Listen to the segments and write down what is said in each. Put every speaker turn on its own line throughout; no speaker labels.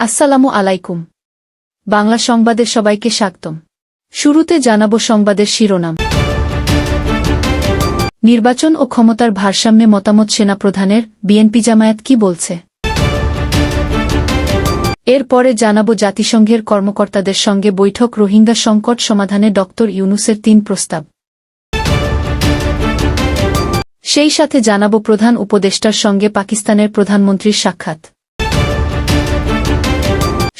আসসালামু আলাইকুম। বাংলা সংবাদের সবাইকে স্বাগতম। শুরুতে জানাব সংবাদের শিরোনাম। নির্বাচন ও ক্ষমতার ভারসাম্যে মতামত সেনাপ্রধানের বিএনপি জামায়াত কি বলছে? এরপরে জানাব জাতিসংঘের কর্মকর্তাদের সঙ্গে বৈঠক রোহিঙ্গা সংকট সমাধানে ড ইউনুসের তিন প্রস্তাব। সেই সাথে জানাব প্রধান উপদেষ্টার সঙ্গে পাকিস্তানের প্রধানমন্ত্রীর সাক্ষাৎ।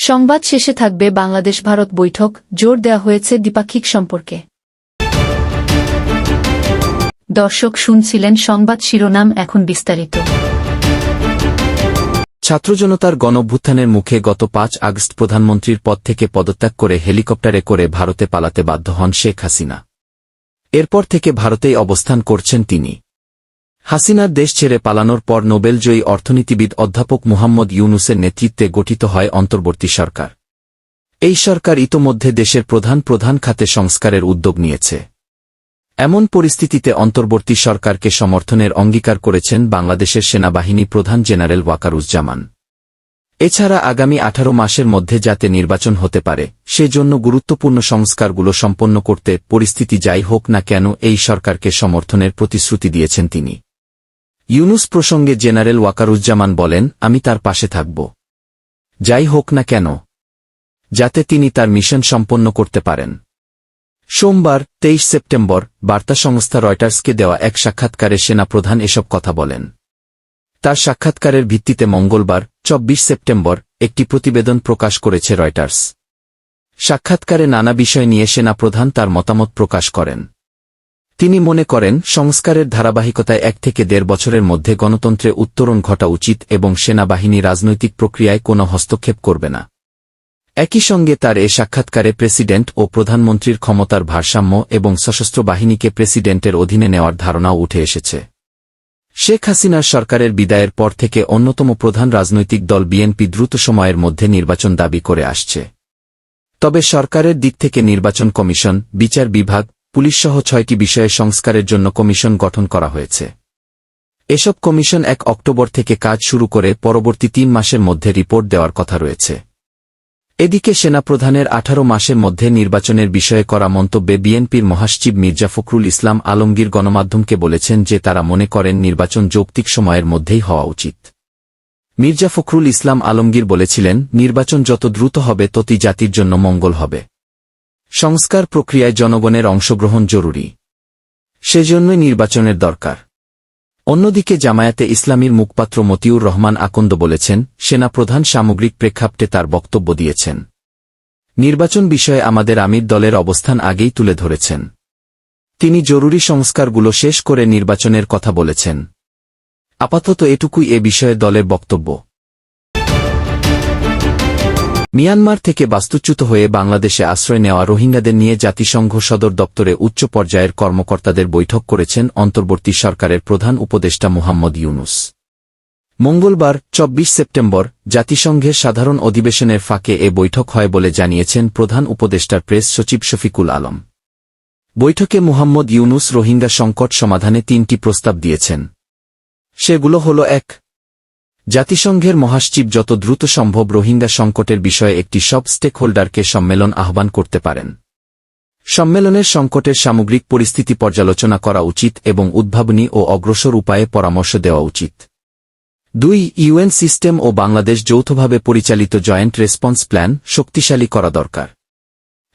সংবাদ শেষে থাকবে বাংলাদেশ ভারত বৈঠক, জোর দেওয়া হয়েছে দ্বিপাক্ষিক সম্পর্কে। দর্শক শুনছিলেন সংবাদ শিরোনাম এখন বিস্তারিত।
ছাত্রজনতার গণভ্যুত্থানের মুখে গত পাঁচ আগস্ট প্রধানমন্ত্রীর পদ থেকে পদত্যাগ করে হেলিকপ্টারে করে ভারতে পালাতে বাধ্য হন শেখ হাসিনা। এরপর থেকে ভারতেই অবস্থান করছেন তিনি। হাসিনার দেশ ছেড়ে পালানোর পর নোবেলজয়ী অর্থনীতিবিদ অধ্যাপক মুহাম্মদ ইউনুসের নেতৃত্বে গঠিত হয় অন্তর্বর্তী সরকার। এই সরকার ইতোমধ্যে দেশের প্রধান প্রধান খাতে সংস্কারের উদ্যোগ নিয়েছে। এমন পরিস্থিতিতে অন্তর্বর্তী সরকারকে সমর্থনের অঙ্গীকার করেছেন বাংলাদেশের সেনাবাহিনী প্রধান জেনারেল ওয়াকারুজ্জামান। এছাড়া আগামী আঠারো মাসের মধ্যে যাতে নির্বাচন হতে পারে, সেজন্য গুরুত্বপূর্ণ সংস্কারগুলো সম্পন্ন করতে পরিস্থিতি যাই হোক না কেন এই সরকারকে সমর্থনের প্রতিশ্রুতি দিয়েছেন তিনি। ইউনুস প্রসঙ্গে জেনারেল ওয়াকারুজ্জামান বলেন, আমি তার পাশে থাকব। যাই হোক না কেন। যাতে তিনি তার মিশন সম্পন্ন করতে পারেন। সোমবার, তেইশ সেপ্টেম্বর, বার্তা সংস্থা রয়টার্সকে দেওয়া এক সাক্ষাৎকারে সেনাপ্রধান এসব কথা বলেন। তার সাক্ষাৎকারের ভিত্তিতে মঙ্গলবার, চব্বিশ সেপ্টেম্বর, একটি প্রতিবেদন প্রকাশ করেছে রয়টার্স। সাক্ষাৎকারে নানা বিষয় নিয়ে সেনাপ্রধান তার মতামত প্রকাশ করেন। তিনি মনে করেন, সংস্কারের ধারাবাহিকতায় এক থেকে দেড় বছরের মধ্যে গণতন্ত্রে উত্তরণ ঘটা উচিত এবং সেনাবাহিনী রাজনৈতিক প্রক্রিয়ায় কোনো হস্তক্ষেপ করবে না। একই সঙ্গে তার এ সাক্ষাৎকারে প্রেসিডেন্ট ও প্রধানমন্ত্রীর ক্ষমতার ভারসাম্য এবং সশস্ত্র বাহিনীকে প্রেসিডেন্টের অধীনে নেওয়ার ধারণাও উঠে এসেছে। শেখ হাসিনার সরকারের বিদায়ের পর থেকে অন্যতম প্রধান রাজনৈতিক দল বিএনপি দ্রুত সময়ের মধ্যে নির্বাচন দাবি করে আসছে। তবে সরকারের দিক থেকে নির্বাচন কমিশন, বিচার বিভাগ পুলিশসহ ছয়টি বিষয়ে সংস্কারের জন্য কমিশন গঠন করা হয়েছে। এসব কমিশন এক অক্টোবর থেকে কাজ শুরু করে পরবর্তী তিন মাসের মধ্যে রিপোর্ট দেওয়ার কথা রয়েছে। এদিকে সেনাপ্রধানের আঠারো মাসের মধ্যে নির্বাচনের বিষয়ে করা মন্তব্যে বিএনপির মহাসচিব মির্জা ফখরুল ইসলাম আলমগীর গণমাধ্যমকে বলেছেন যে তারা মনে করেন নির্বাচন যৌক্তিক সময়ের মধ্যেই হওয়া উচিত। মির্জা ফখরুল ইসলাম আলমগীর বলেছিলেন, নির্বাচন যত দ্রুত হবে ততই জাতির জন্য মঙ্গল হবে। সংস্কার প্রক্রিয়ায় জনগণের অংশগ্রহণ জরুরি। সেজন্যই নির্বাচনের দরকার। অন্যদিকে জামায়াতে ইসলামীর মুখপাত্র মতিউর রহমান আকন্দ বলেছেন, সেনাপ্রধান সামগ্রিক প্রেক্ষাপটে তার বক্তব্য দিয়েছেন। নির্বাচন বিষয়ে আমাদের আমির দলের অবস্থান আগেই তুলে ধরেছেন। তিনি জরুরি সংস্কারগুলো শেষ করে নির্বাচনের কথা বলেছেন। আপাতত এটুকুই এ বিষয়ে দলের বক্তব্য। মিয়ানমার থেকে বাস্তুচ্যুত হয়ে বাংলাদেশে আশ্রয় নেওয়া রোহিঙ্গাদের নিয়ে জাতিসংঘ সদর দপ্তরে উচ্চ পর্যায়ের কর্মকর্তাদের বৈঠক করেছেন অন্তর্বর্তী সরকারের প্রধান উপদেষ্টা মুহাম্মদ ইউনুস। মঙ্গলবার, চব্বিশ সেপ্টেম্বর, জাতিসংঘের সাধারণ অধিবেশনের ফাঁকে এ বৈঠক হয় বলে জানিয়েছেন প্রধান উপদেষ্টার প্রেস সচিব শফিকুল আলম। বৈঠকে মুহাম্মদ ইউনুস রোহিঙ্গা সংকট সমাধানে তিনটি প্রস্তাব দিয়েছেন। সেগুলো হল, এক জাতিসংঘের মহাসচিব যত দ্রুত সম্ভব রোহিঙ্গা সংকটের বিষয়ে একটি সব স্টেকহোল্ডারকে সম্মেলন আহ্বান করতে পারেন। সম্মেলনের সংকটের সামগ্রিক পরিস্থিতি পর্যালোচনা করা উচিত এবং উদ্ভাবনী ও অগ্রসর উপায়ে পরামর্শ দেওয়া উচিত। দুই, ইউএন সিস্টেম ও বাংলাদেশ যৌথভাবে পরিচালিত জয়েন্ট রেসপন্স প্ল্যান শক্তিশালী করা দরকার।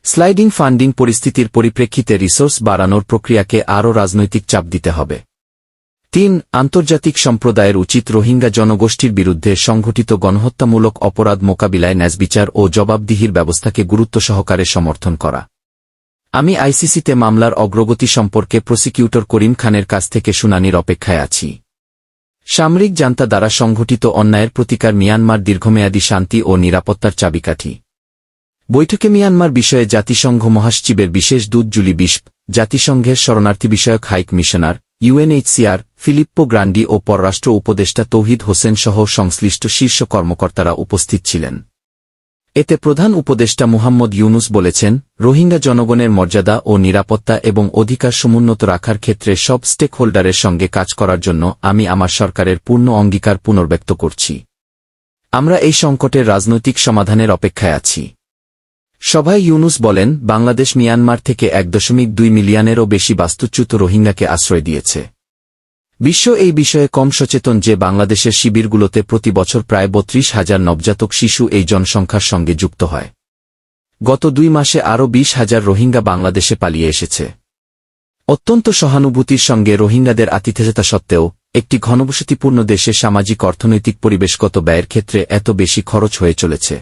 স্লাইডিং ফান্ডিং পরিস্থিতির পরিপ্রেক্ষিতে রিসোর্স বাড়ানোর প্রক্রিয়াকে আরও রাজনৈতিক চাপ দিতে হবে। তিন, আন্তর্জাতিক সম্প্রদায়ের উচিত রোহিঙ্গা জনগোষ্ঠীর বিরুদ্ধে সংঘটিত গণহত্যামূলক অপরাধ মোকাবিলায় ন্যাজবিচার ও জবাবদিহির ব্যবস্থাকে গুরুত্ব সহকারে সমর্থন করা। আমি আইসিসিতে মামলার অগ্রগতি সম্পর্কে প্রসিকিউটর করিম খানের কাছ থেকে শুনানির অপেক্ষায় আছি। সামরিক জান্তা দ্বারা সংঘটিত অন্যায়ের প্রতিকার মিয়ানমার দীর্ঘমেয়াদী শান্তি ও নিরাপত্তার চাবিকাঠি। বৈঠকে মিয়ানমার বিষয়ে জাতিসংঘ মহাসচিবের বিশেষ দূত জুলি বিস্প জাতিসংঘের শরণার্থী বিষয়ক high commissioner UNHCR, Filippo Grandi ও পররাষ্ট্র উপদেষ্টা তৌহিদ হোসেন সহ সংশ্লিষ্ট শীর্ষ কর্মকর্তারা উপস্থিত ছিলেন। এতে প্রধান উপদেষ্টা মুহাম্মদ ইউনুস বলেছেন, রোহিঙ্গা জনগণের মর্যাদা ও নিরাপত্তা এবং অধিকার সমুন্নত রাখার ক্ষেত্রে সব স্টেকহোল্ডারের সঙ্গে কাজ করার জন্য আমি আমার সরকারের পূর্ণ অঙ্গীকার পুনর্ব্যক্ত করছি। আমরা এই সংকটের রাজনৈতিক সমাধানের অপেক্ষায় আছি। সভায় ইউনুস বলেন, বাংলাদেশ মিয়ানমার থেকে এক দশমিক দুই মিলিয়নেরও বেশি বাস্তুচ্যুত রোহিঙ্গাকে আশ্রয় দিয়েছে। বিশ্ব এই বিষয়ে কম সচেতন যে বাংলাদেশের শিবিরগুলোতে প্রতি বছর প্রায় বত্রিশ হাজার নবজাতক শিশু এই জনসংখ্যার সঙ্গে যুক্ত হয়। গত দুই মাসে আরও বিশ হাজার রোহিঙ্গা বাংলাদেশে পালিয়ে এসেছে। অত্যন্ত সহানুভূতির সঙ্গে রোহিঙ্গাদের আতিথেয়তা সত্ত্বেও, একটি ঘনবসতিপূর্ণ দেশে সামাজিক, অর্থনৈতিক, পরিবেশগত ব্যয়ের ক্ষেত্রে এত বেশি খরচ হয়ে চলেছে।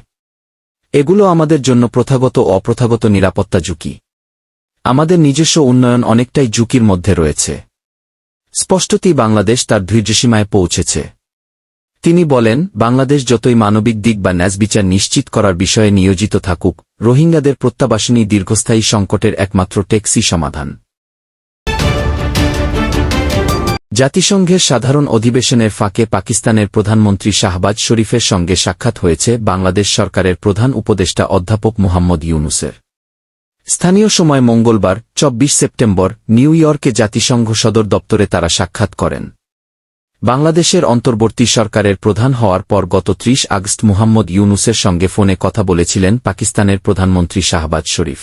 এগুলো আমাদের জন্য প্রথাগত অপ্রথাগত নিরাপত্তা ঝুঁকি। আমাদের নিজস্ব উন্নয়ন অনেকটাই ঝুঁকির মধ্যে রয়েছে। স্পষ্টতই বাংলাদেশ তার ধৈর্যসীমায় পৌঁছেছে। তিনি বলেন, বাংলাদেশ যতই মানবিক দিক বা ন্যাসবিচার নিশ্চিত করার বিষয়ে নিয়োজিত থাকুক, রোহিঙ্গাদের প্রত্যাবাসনী দীর্ঘস্থায়ী সংকটের একমাত্র টেক্সি সমাধান। জাতিসংঘের সাধারণ অধিবেশনের ফাঁকে পাকিস্তানের প্রধানমন্ত্রী শাহবাজ শরীফের সঙ্গে সাক্ষাৎ হয়েছে বাংলাদেশ সরকারের প্রধান উপদেষ্টা অধ্যাপক মোহাম্মদ ইউনুসের। স্থানীয় সময় মঙ্গলবার ২৪ সেপ্টেম্বর, নিউ ইয়র্কে জাতিসংঘ সদর দপ্তরে তারা সাক্ষাৎ করেন। বাংলাদেশের অন্তর্বর্তী সরকারের প্রধান হওয়ার পর গত ত্রিশ আগস্ট মুহাম্মদ ইউনুসের সঙ্গে ফোনে কথা বলেছিলেন পাকিস্তানের প্রধানমন্ত্রী শাহবাজ শরীফ।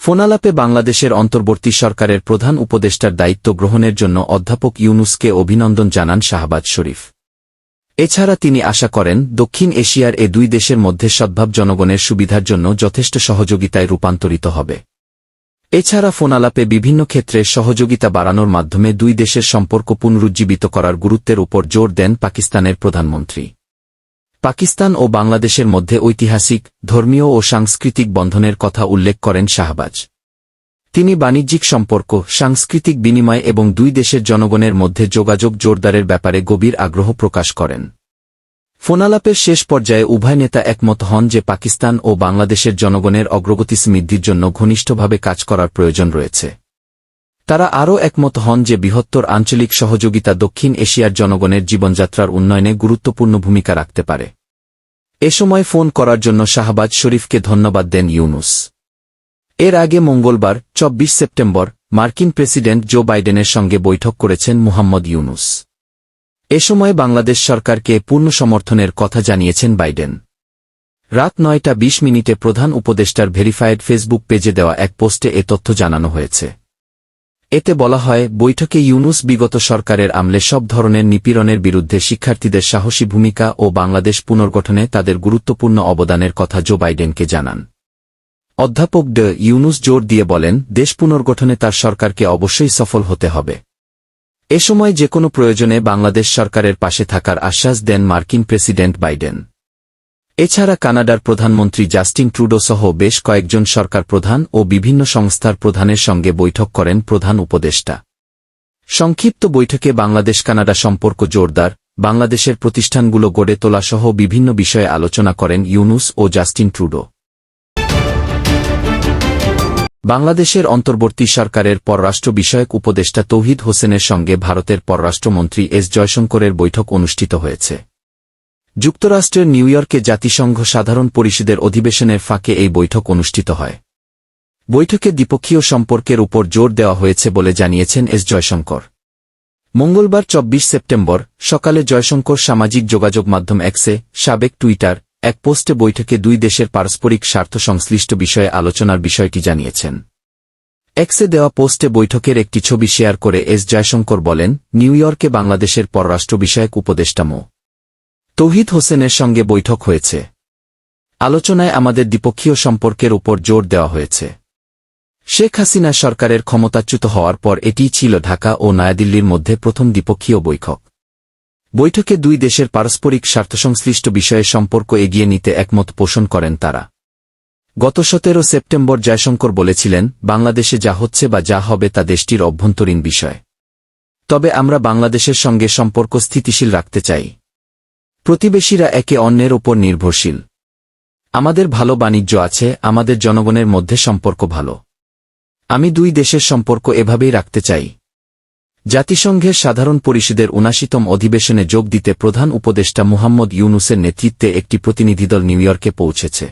ফোনালাপে বাংলাদেশের অন্তর্বর্তী সরকারের প্রধান উপদেষ্টার দায়িত্ব গ্রহণের জন্য অধ্যাপক ইউনুসকে অভিনন্দন জানান শাহবাজ শরীফ। এছাড়া তিনি আশা করেন, দক্ষিণ এশিয়ার এ দুই দেশের মধ্যে সদ্ভাব জনগণের সুবিধার জন্য যথেষ্ট সহযোগিতায় রূপান্তরিত হবে। এছাড়া ফোনালাপে বিভিন্ন ক্ষেত্রে সহযোগিতা বাড়ানোর মাধ্যমে দুই দেশের সম্পর্ক পুনরুজ্জীবিত করার গুরুত্বের উপর জোর দেন পাকিস্তানের প্রধানমন্ত্রী। পাকিস্তান ও বাংলাদেশের মধ্যে ঐতিহাসিক, ধর্মীয় ও সাংস্কৃতিক বন্ধনের কথা উল্লেখ করেন শাহবাজ। তিনি বাণিজ্যিক সম্পর্ক, সাংস্কৃতিক বিনিময় এবং দুই দেশের জনগণের মধ্যে যোগাযোগ জোরদারের ব্যাপারে গভীর আগ্রহ প্রকাশ করেন। ফোনালাপের শেষ পর্যায়ে উভয় নেতা একমত হন যে পাকিস্তান ও বাংলাদেশের জনগণের অগ্রগতি সমৃদ্ধির জন্য ঘনিষ্ঠভাবে কাজ করার প্রয়োজন রয়েছে। তারা আরও একমত হন যে বৃহত্তর আঞ্চলিক সহযোগিতা দক্ষিণ এশিয়ার জনগণের জীবনযাত্রার উন্নয়নে গুরুত্বপূর্ণ ভূমিকা রাখতে পারে। এ সময় ফোন করার জন্য শাহবাজ শরীফকে ধন্যবাদ দেন ইউনুস। এর আগে মঙ্গলবার ২৪ সেপ্টেম্বর, মার্কিন প্রেসিডেন্ট জো বাইডেনের সঙ্গে বৈঠক করেছেন মুহাম্মদ ইউনুস। এ সময় বাংলাদেশ সরকারকে পূর্ণ সমর্থনের কথা জানিয়েছেন বাইডেন। রাত নয়টা ২০ মিনিটে প্রধান উপদেষ্টার ভেরিফায়েড ফেসবুক পেজে দেওয়া এক পোস্টে এ তথ্য জানানো হয়েছে। এতে বলা হয়, বৈঠকে ইউনুস বিগত সরকারের আমলে সব ধরনের নিপীড়নের বিরুদ্ধে শিক্ষার্থীদের সাহসী ভূমিকা ও বাংলাদেশ পুনর্গঠনে তাদের গুরুত্বপূর্ণ অবদানের কথা জো বাইডেনকে জানান। অধ্যাপক ড ইউনুস জোর দিয়ে বলেন, দেশ পুনর্গঠনে তার সরকারকে অবশ্যই সফল হতে হবে। এ সময় যে কোনো প্রয়োজনে বাংলাদেশ সরকারের পাশে থাকার আশ্বাস দেন মার্কিন প্রেসিডেন্ট বাইডেন। এছাড়া কানাডার প্রধানমন্ত্রী জাস্টিন ট্রুডো সহ বেশ কয়েকজন সরকার প্রধান ও বিভিন্ন সংস্থার প্রধানের সঙ্গে বৈঠক করেন প্রধান উপদেষ্টা। সংক্ষিপ্ত বৈঠকে বাংলাদেশ কানাডা সম্পর্ক জোরদার, বাংলাদেশের প্রতিষ্ঠানগুলো গড়ে তোলাসহ বিভিন্ন বিষয়ে আলোচনা করেন ইউনুস ও জাস্টিন ট্রুডো। বাংলাদেশের অন্তর্বর্তী সরকারের পররাষ্ট্র বিষয়ক উপদেষ্টা তৌহিদ হোসেনের সঙ্গে ভারতের পররাষ্ট্রমন্ত্রী এস জয়শঙ্করের বৈঠক অনুষ্ঠিত হয়েছে। যুক্তরাষ্ট্রের নিউ ইয়র্কে জাতিসংঘ সাধারণ পরিষদের অধিবেশনের ফাঁকে এই বৈঠক অনুষ্ঠিত হয়। বৈঠকে দ্বিপক্ষীয় সম্পর্কের উপর জোর দেওয়া হয়েছে বলে জানিয়েছেন এস জয়শঙ্কর। মঙ্গলবার ২৪ সেপ্টেম্বর সকালে জয়শঙ্কর সামাজিক যোগাযোগ মাধ্যম এক্সে সাবেক টুইটার এক পোস্টে বৈঠকে দুই দেশের পারস্পরিক স্বার্থ সংশ্লিষ্ট বিষয়ে আলোচনার বিষয়টি জানিয়েছেন। এক্সে দেওয়া পোস্টে বৈঠকের একটি ছবি শেয়ার করে এস জয়শঙ্কর বলেন, নিউ ইয়র্কে বাংলাদেশের পররাষ্ট্র বিষয়ক উপদেষ্টা মো। তৌহিদ হোসেনের সঙ্গে বৈঠক হয়েছে। আলোচনায় আমাদের দ্বিপক্ষীয় সম্পর্কের উপর জোর দেওয়া হয়েছে। শেখ হাসিনা সরকারের ক্ষমতাচ্যুত হওয়ার পর এটিই ছিল ঢাকা ও নয়াদিল্লির মধ্যে প্রথম দ্বিপক্ষীয় বৈঠক। বৈঠকে দুই দেশের পারস্পরিক স্বার্থসংশ্লিষ্ট বিষয়ে সম্পর্ক এগিয়ে নিতে একমত পোষণ করেন তারা। গত সতেরো সেপ্টেম্বর জয়শঙ্কর বলেছিলেন, বাংলাদেশে যা হচ্ছে বা যা হবে তা দেশটির অভ্যন্তরীণ বিষয়। তবে আমরা বাংলাদেশের সঙ্গে সম্পর্ক স্থিতিশীল রাখতে চাই। প্রতিবেশীরা একে অন্যের ওপর নির্ভরশীল। আমাদের ভালো বাণিজ্য আছে, আমাদের জনগণের মধ্যে সম্পর্ক ভালো। আমি দুই দেশের সম্পর্ক এভাবেই রাখতে চাই। জাতিসংঘের সাধারণ পরিষদের উনাশিতম অধিবেশনে যোগ দিতে প্রধান উপদেষ্টা মুহাম্মদ ইউনুসের নেতৃত্বে একটি প্রতিনিধিদল নিউ ইয়র্কে পৌঁছেছে।